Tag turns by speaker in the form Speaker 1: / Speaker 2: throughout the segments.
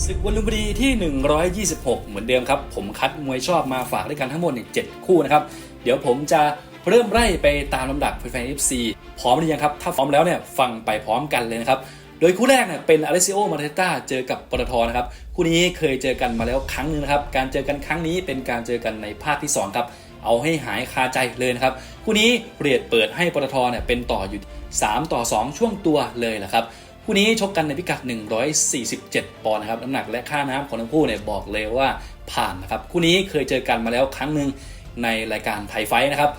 Speaker 1: ศึกวันลุมพินีที่ 126 เหมือนเดิมครับ ผมคัดมวยชอบมาฝากด้วยกันทั้งหมดเนี่7คู่นะครับ เดี๋ยวผมจะเริ่มไล่ไปตามลำดับแฟนๆ FC พร้อมหรือยังครับ ถ้าพร้อมแล้วเนี่ยฟังไปพร้อมกันเลยนะครับ โดยคู่แรกเนี่ยเป็นอเลซิโอ มาเตต้าเจอกับปตทนะครับ คู่นี้เคยเจอกันมาแล้วครั้งหนึงนะครับ การเจอกันครั้งนี้เป็นการเจอกันในภาคที่ 2 ครับ เอาให้หายคาใจเลยนะครับ คู่นี้เรียดเปิดให้ปตทเนี่ยเป็นต่ออยู่ 3 ต่อ 2 ช่วงตัวเลยแหละครับ คู่นี้ชกกันในพิกัด 147 ปอนด์นะครับน้ำหนักและค่าน้ำของทั้งคู่เนี่ยบอกเลยว่าผ่านนะครับคู่นี้เคยเจอกันมาแล้วครั้งหนึ่งในรายการไทยไฟท์นะครับ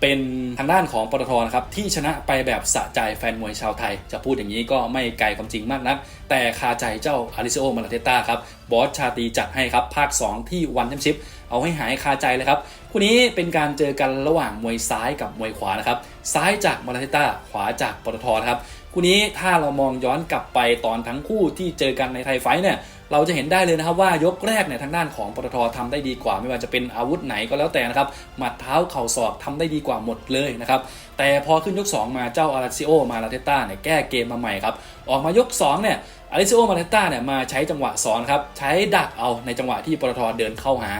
Speaker 1: เป็นทางด้านของปตทนะครับที่ชนะไปแบบสะใจแฟนมวยชาวไทย จะพูดอย่างนี้ก็ไม่ไกลความจริงมากนัก แต่คาใจเจ้าอาริซโอมาลาเตต้าครับบอสชาตีจัดให้ครับ ภาค 2 ที่วันแชมเปี้ยนชิพเอาให้หายคาใจเลยครับ คู่นี้เป็นการเจอกันระหว่างมวยซ้ายกับมวยขวานะครับ ซ้ายจากมาลาเตต้าขวาจากปตทนะครับ คู่นี้ถ้าเรามองย้อนกลับไปตอนทั้งคู่ที่เจอกันในไทยไฟเนี่ยเราจะเห็นได้เลยนะครับว่ายกแรกเนี่ยทางด้านของปตททำได้ดีกว่า ไม่ว่าจะเป็นอาวุธไหนก็แล้วแต่นะครับหมัดเท้าเข่าศอกทำได้ดีกว่าหมดเลยนะครับแต่พอขึ้นยก 2 มาเจ้าอาราซิโอมาลาเตต้าเนี่ยแก้เกมมาใหม่ครับออกมายก2เนี่ยอาริซิโอมาลาเตต้าเนี่ยมาใช้จังหวะสอนครับใช้ดักเอาในจังหวะที่ปตทเดินเข้าหา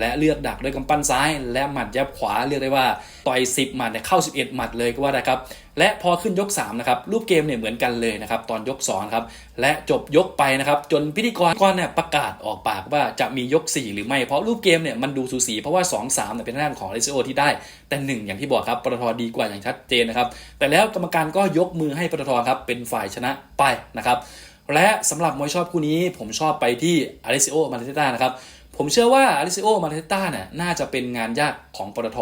Speaker 1: และเลือกดักด้วยกำปั้นซ้าย และหมัดยับขวาเรียกได้ว่าต่อย 10 หมัดเนี่ยเข้า 11 หมัดเลยก็ว่าได้ครับ และพอขึ้นยก3นะครับรูปเกมเนี่ยเหมือนกันเลยนะครับตอนยก2ครับและจบยกไปนะครับจนพิธีกรก็เนี่ยประกาศออกปากว่าจะมียก 4 หรือไม่เพราะรูปเกมเนี่ยมันดูสูสีเพราะว่า 2 3เนี่ยเป็นทางด้านของเลซิโอที่ได้ แต่ 1 อย่างที่บอกครับปตทดีกว่าอย่างชัดเจนนะครับแต่แล้วกรรมการก็ยกมือให้ปตทครับเป็นฝ่ายชนะไปนะครับและสำหรับมวยชอบคู่นี้ผมชอบไปที่อาริซิโอมาเลต้านะครับ ผมเชื่อว่าอาริซิโอมาเลต้าเนี่ยน่าจะเป็นงานยากของปตท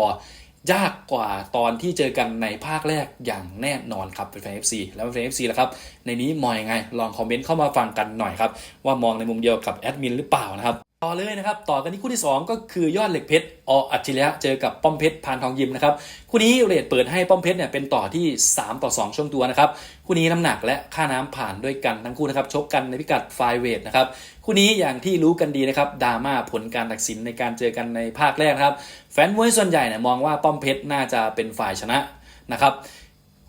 Speaker 1: ยากกว่าตอนที่เจอกันในภาคแรกอย่างแน่นอนครับเป็นแฟน FC แล้วเป็นแฟน FC แล้วครับ ในนี้มองยังไง ลองคอมเมนต์เข้ามาฟังกันหน่อยครับ ว่ามองในมุมเดียวกับแอดมินหรือเปล่านะครับ ต่อเลยนะครับ ต่อกันที่คู่ที่ 2 ก็คือยอดเหล็กเพชรออัจฉริยะเจอกับป้อมเพชรพานทองยิมนะครับคู่นี้เรทเปิดให้ป้อมเพชรเนี่ยเป็นต่อที่ 3 ต่อ 2 ช่วงตัวนะครับคู่นี้น้ำหนักและค่าน้ำผ่านด้วยกันทั้งคู่นะครับชกกันในพิกัดไฟเวทนะครับคู่นี้อย่างที่รู้กันดีนะครับดราม่าผลการตัดสินในการเจอกันในภาคแรกนะครับแฟนมวยส่วนใหญ่เนี่ยมองว่าป้อมเพชรน่าจะเป็นฝ่ายชนะนะครับ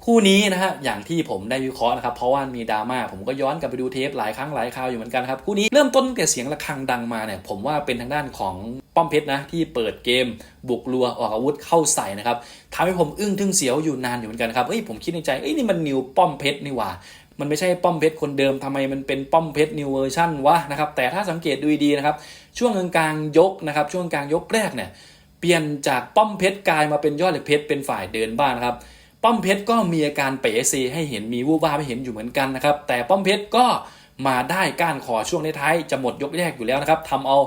Speaker 1: คู่นี้นะฮะอย่างที่ผมได้วิเคราะห์นะครับเพราะว่ามีดราม่าผมก็ย้อนกลับไปดูเทปหลายครั้งหลายคราวอยู่เหมือนกันครับคู่นี้เริ่มต้นแต่เสียงะระฆังดังมาเนี่ยผมว่าเป็นทางด้านของป้อมเพชรนะที่เปิดเกม บุกลัวออกอาวุธเข้าใส่นะครับทำให้ผมอึ้งทึ่งเสียวอยู่นานอยู่เหมือนกันครับเอ้ยผมคิดในใจเอ้ยนี่มันนิวป้อมเพชรนี่หว่ามันไม่ใช่ป้อมเพชรคนเดิมทำไมมันเป็นป้อมเพชรนิวเวอร์ชันวะนะครับแต่ถ้าสังเกตดูดีนะครับช่วงกลางยกนะครับช่วงกลางยกแรกเนี่ยเปลี่ยนจากป้อมเพชรกลายมาเป็นยอดเหล็กเพชรเป็นฝ่ายเดินบ้านครับ ป้อมเพชรก็มีอาการเป๋ซีให้เห็นมีวูบวาบให้เห็นอยู่เหมือนกันนะครับ แต่ป้อมเพชรก็มาได้ก้านคอช่วงท้ายจะหมดยกแรกอยู่แล้วนะครับทำเอา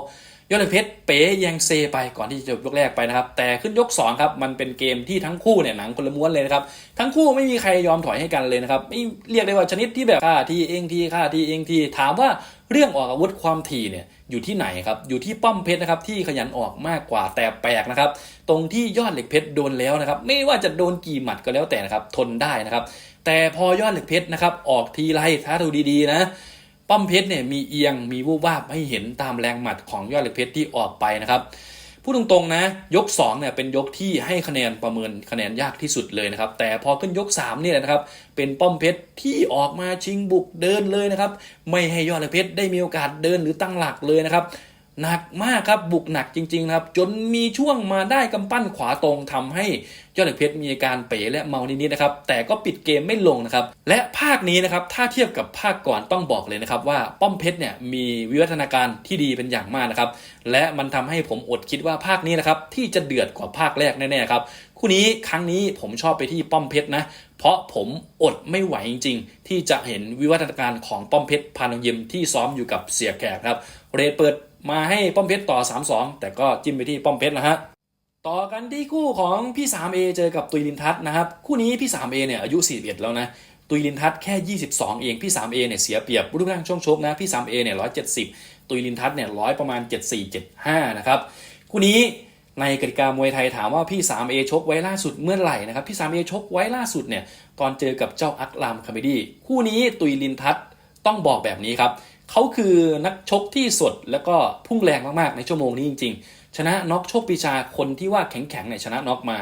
Speaker 1: ยอดเหล็กเพชรเป๋แยงเซไปก่อนที่จะจบยกแรกไปนะครับ แต่ขึ้นยกสองครับมันเป็นเกมที่ทั้งคู่เนี่ยหนังคนละม้วนเลยนะครับ ทั้งคู่ไม่มีใครยอมถอยให้กันเลยนะครับไม่เรียกได้ว่าชนิดที่แบบค่าทีเองทีค่าทีเองทีถามว่าเรื่องออกอาวุธความถี่เนี่ยอยู่ที่ไหนครับอยู่ที่ป้อมเพชรนะครับที่ขยันออกมากกว่าแต่แปลกนะครับตรงที่ยอดเหล็กเพชรโดนแล้วนะครับ ไม่ว่าจะโดนกี่หมัดก็แล้วแต่นะครับทนได้นะครับ แต่พอยอดเหล็กเพชรนะครับออกทีไรถ้าดูดีๆนะ ป้อมเพชรเนี่ยมีเอียงมีวูบวาบให้เห็นตามแรงหมัดของยอดเหล็กเพชรที่ออกไปนะครับพูดตรงๆนะยก2เนี่ยเป็นยกที่ให้คะแนนประเมินคะแนนยากที่สุดเลยนะครับ แต่พอขึ้นยก3เนี่ยนะครับ เป็นป้อมเพชรที่ออกมาชิงบุกเดินเลยนะครับ ไม่ให้ยอดเหล็กเพชรได้มีโอกาสเดินหรือตั้งหลักเลยนะครับ หนักมากครับบุกหนักจริงๆครับ จนมีช่วงมาได้กำปั้นขวาตรงทำให้ยอดเหล็กเพชรมีอาการเป๋และเมานิดๆนะครับ แต่ก็ปิดเกมไม่ลงนะครับ และภาคนี้นะครับถ้าเทียบกับภาคก่อนต้องบอกเลยนะครับ ว่าป้อมเพชรเนี่ยมีวิวัฒนาการที่ดีเป็นอย่างมากนะครับ และมันทำให้ผมอดคิดว่าภาคนี้นะครับที่จะเดือดกว่าภาคแรกแน่ๆครับคู่นี้ครั้งนี้ผมชอบไปที่ป้อมเพชรนะเพราะผมอดไม่ไหวจริง ๆ ที่จะเห็นวิวัฒนาการของป้อมเพชรพานองยิมที่ซ้อมอยู่กับเสียแขกครับเรดเปิด มาให้ป้อมเพชรต่อ 3-2 แต่ก็จิ้มไปที่ป้อมเพชรนะฮะต่อกันที่คู่ของพี่ 3A เจอกับตุยลินทัศนะครับ คู่นี้พี่ 3A เนี่ยอายุ 41 แล้วนะ ตุยลินทัศแค่ 22 เอง พี่ 3A เนี่ยเสียเปรียบรูปร่างช่วงชกนะ พี่ 3A เนี่ย 170 ตุยลินทัศเนี่ยร้อยประมาณ 74 75 นะครับ คู่นี้ในกติกามวยไทยถามว่าพี่ 3A ชกไว้ล่าสุดเมื่อไหร่นะครับ พี่ 3A ชกไว้ล่าสุดเนี่ยตอนเจอกับเจ้าอักลามคาเมดี้ คู่นี้ตุยลินทัศต้องบอกแบบนี้ครับ เขาคือนักชกที่สดแล้วก็พุ่งแรงมากๆ ในชั่วโมงนี้จริง ๆ ชนะน็อกโชคปีชาคนที่ว่าแข็งๆเนี่ยชนะน็อกมา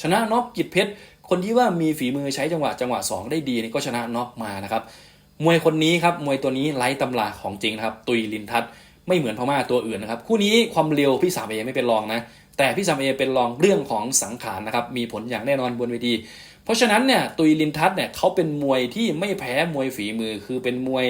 Speaker 1: ชนะน็อกกิจเพชรคนที่ว่ามีฝีมือใช้จังหวะจังหวะ 2 ได้ดีนี่ก็ชนะน็อกมานะครับมวยคนนี้ครับมวยตัวนี้ไร้ตำราของจริงนะครับตุยลินทัศน์ไม่เหมือนพม่าตัวอื่นนะครับคู่นี้ความเร็วพี่สามเอไม่เป็นรองนะแต่พี่สามเอเป็นรองเรื่องของสังขารนะครับมีผลอย่างแน่นอนบนเวทีเพราะฉะนั้นเนี่ยตุยลินทัศน์เนี่ยเขาเป็นมวยที่ไม่แพ้มวยฝีมือคือเป็นมวย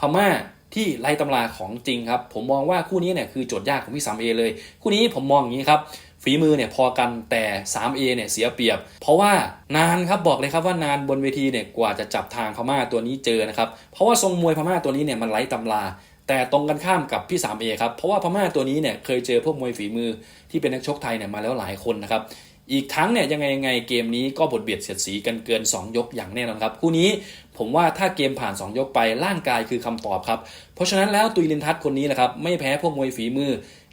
Speaker 1: พม่า ที่ไล่ตำราของจริงครับ ผมมองว่าคู่นี้เนี่ยคือโจทย์ยากของพี่สามเอเลย คู่นี้ผมมองอย่างนี้ครับฝีมือเนี่ยพอกันแต่ 3A เนี่ยเสียเปรียบ เพราะว่านานครับบอกเลยครับว่านานบนเวทีเนี่ยกว่าจะจับทางพม่าตัวนี้เจอนะครับเพราะว่าทรงมวยพม่าตัวนี้เนี่ยมันไร้ตำรา แต่ตรงกันข้ามกับพี่ 3A ครับเพราะว่าพม่าตัวนี้เนี่ยเคยเจอพวกมวยฝีมือที่เป็นนักชกไทยเนี่ยมาแล้วหลายคนนะครับ อีกทั้งเนี่ยยังไงยังไงเกมนี้ก็บทเบียดเสียดสีกันเกิน 2 ยกอย่างแน่นอนครับ คู่นี้ผมว่าถ้าเกมผ่าน 2 ยกไปร่างกายคือคำตอบครับ เพราะฉะนั้นแล้วตุยลินทัศน์คนนี้แหละครับไม่แพ้พวกมวยฝีมือ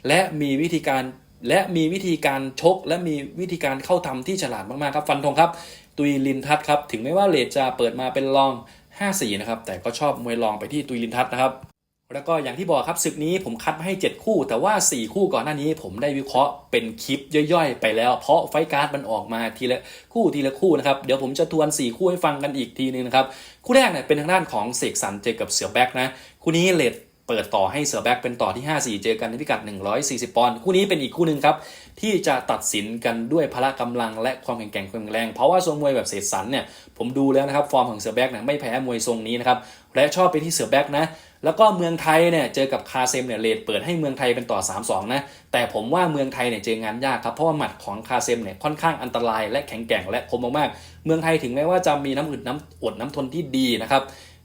Speaker 1: และมีวิธีการและมีวิธีการชก และมีวิธีการเข้าทำที่ฉลาดมากๆครับฟันธงครับ ตุยลินทัศน์ครับถึงแม้ว่าเลทจะเปิดมาเป็นรอง 5-4 นะครับแต่ก็ชอบมวยรองไปที่ตุยลินทัศน์นะครับ แล้วก็อย่างที่บอกครับศึกนี้ผมคัดมาให้ 7 คู่ แต่ว่า 4 คู่ก่อนหน้านี้ ผมได้วิเคราะห์เป็นคลิปย่อยๆ ไปแล้ว เพราะไฟการ์ดมันออกมาทีละคู่ทีละคู่นะครับ เดี๋ยวผมจะทวน 4 คู่ให้ฟังกันอีกทีนึงนะครับ คู่แรกเนี่ยเป็นทางด้านของเสกสรรเจอกับเสือแบ็กนะ คู่นี้เลท เปิดต่อให้เสือแบ็กเป็นต่อที่ 5-4 เจอกันในพิกัด 140 ปอนด์คู่นี้เป็นอีกคู่หนึ่งครับ ที่จะตัดสินกันด้วยพละกำลังและความแข็งแกร่งความแรง เพราะว่าทรงมวยแบบเสกสรรเนี่ยผมดูแล้วนะครับ ฟอร์มของเสือแบ็กเนี่ยไม่แพ้มวยทรงนี้นะครับและชอบไปที่เสือแบ็กนะแล้วก็เมืองไทยเนี่ยเจอกับคาเซมเนี่ยเลดเปิดให้เมืองไทยเป็นต่อ 3-2 นะ แต่ผมว่าเมืองไทยเนี่ยเจองานยากครับเพราะว่าหมัดของคาเซมเนี่ยค่อนข้างอันตรายและแข็งแกร่งและคมมากๆเมืองไทยถึงแม้ว่าจะมีน้ำอึดน้ำอดน้ำทนที่ดีนะครับ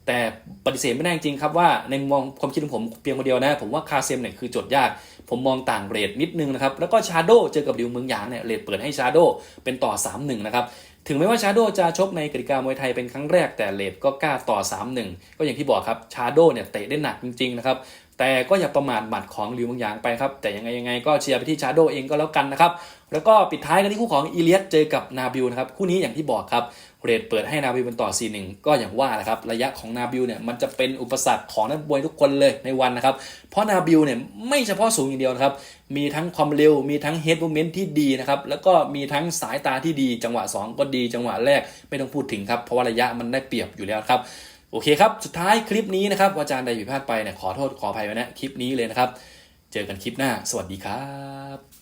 Speaker 1: แต่ปฏิเสธไม่ได้จริงครับว่าในมองความคิดของผมเพียงคนเดียวนะ ผมว่าคาเซมเนี่ยคือโจทย์ยาก ผมมองต่างเรทนิดนึงนะครับ แล้วก็ชาโดเจอกับดิวเมืองหยางเนี่ยเรทเปิดให้ชาโดเป็นต่อ 3-1 นะครับถึงแม้ว่าชาโดจะชกในกติกามวยไทยเป็นครั้งแรกแต่เลดก็กล้าต่อ 3-1 ก็อย่างที่บอกครับชาโดเนี่ยเตะได้หนักจริงๆนะครับ แต่ก็อย่าประมาทหมัดของลิวเมืองหยางไปครับ แต่ยังไงยังไงก็เชียร์ไปที่ชาโดเองก็แล้วกันนะครับ แล้วก็ปิดท้ายกันที่คู่ของอีเลียสเจอกับนาบิลนะครับคู่นี้อย่างที่บอกครับเรทเปิดให้นาบิลเป็นต่อ 4-1 ก็อย่างว่าแหละครับ ระยะของนาบิลเนี่ยมันจะเป็นอุปสรรคของนักมวยทุกคนเลยในวันนะครับ เพราะนาบิลเนี่ยไม่เฉพาะสูงอย่างเดียวนะครับ มีทั้งความเร็ว มีทั้งเฮด o ูเมนที่ดีนะครับ แล้วก็มีทั้งสายตาที่ดี จังหวะ 2 ก็ดี จังหวะแรกไม่ต้องพูดถึงครับ เพราะว่าระยะมันได้เปรียบอยู่แล้วครับ โอเคครับ สุดท้ายคลิปนี้นะครับอาจารย์ใดผิดพลาดไปเนี่ยขอโทษขออภัยไว้นะคลิปนี้เลยนะครับ เจอกันคลิปหน้า สวัสดีครับ